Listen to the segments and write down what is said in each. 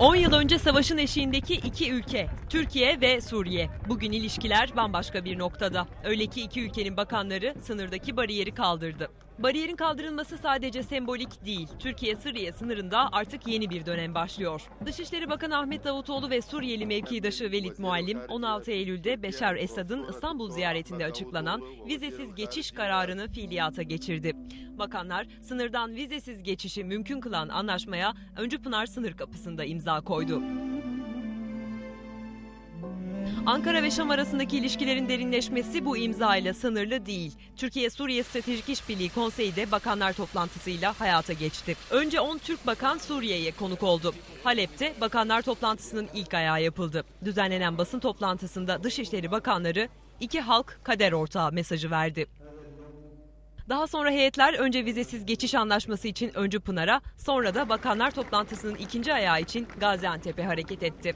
10 yıl önce savaşın eşiğindeki iki ülke, Türkiye ve Suriye. Bugün ilişkiler bambaşka bir noktada. Öyle ki iki ülkenin bakanları sınırdaki bariyeri kaldırdı. Bariyerin kaldırılması sadece sembolik değil. Türkiye-Suriye sınırında artık yeni bir dönem başlıyor. Dışişleri Bakanı Ahmet Davutoğlu ve Suriyeli mevkidaşı Velid Muallim 16 Eylül'de Beşar Esad'ın İstanbul ziyaretinde açıklanan vizesiz geçiş kararını fiiliyata geçirdi. Bakanlar sınırdan vizesiz geçişi mümkün kılan anlaşmaya Öncü Pınar sınır kapısında imza koydu. Ankara ve Şam arasındaki ilişkilerin derinleşmesi bu imza ile sınırlı değil. Türkiye-Suriye Stratejik İşbirliği Konseyi de bakanlar toplantısıyla hayata geçti. Önce 10 Türk bakan Suriye'ye konuk oldu. Halep'te bakanlar toplantısının ilk ayağı yapıldı. Düzenlenen basın toplantısında Dışişleri Bakanları iki halk kader ortağı mesajı verdi. Daha sonra heyetler önce vizesiz geçiş anlaşması için Öncü Pınar'a, sonra da bakanlar toplantısının ikinci ayağı için Gaziantep'e hareket etti.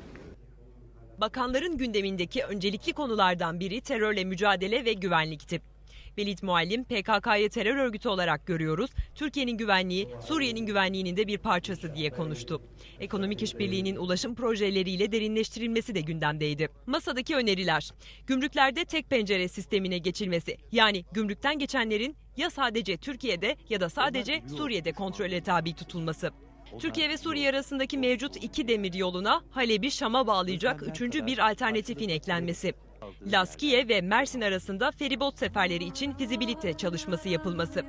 Bakanların gündemindeki öncelikli konulardan biri terörle mücadele ve güvenlikti. Velid Muallim, PKK'yı terör örgütü olarak görüyoruz, Türkiye'nin güvenliği, Suriye'nin güvenliğinin de bir parçası diye konuştu. Ekonomik işbirliğinin ulaşım projeleriyle derinleştirilmesi de gündemdeydi. Masadaki öneriler, gümrüklerde tek pencere sistemine geçilmesi, yani gümrükten geçenlerin ya sadece Türkiye'de ya da sadece Suriye'de kontrole tabi tutulması. Türkiye ve Suriye arasındaki mevcut iki demir yoluna Halep'i Şam'a bağlayacak üçüncü bir alternatifin eklenmesi. Laskiye ve Mersin arasında feribot seferleri için fizibilite çalışması yapılması.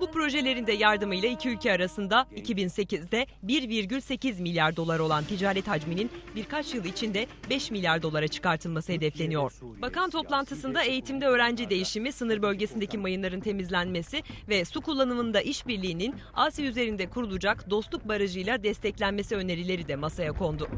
Bu projelerin de yardımıyla iki ülke arasında 2008'de 1,8 milyar dolar olan ticaret hacminin birkaç yıl içinde 5 milyar dolara çıkartılması hedefleniyor. Bakan toplantısında eğitimde öğrenci değişimi, sınır bölgesindeki mayınların temizlenmesi ve su kullanımında işbirliğinin Asya üzerinde kurulacak dostluk barajıyla desteklenmesi önerileri de masaya kondu.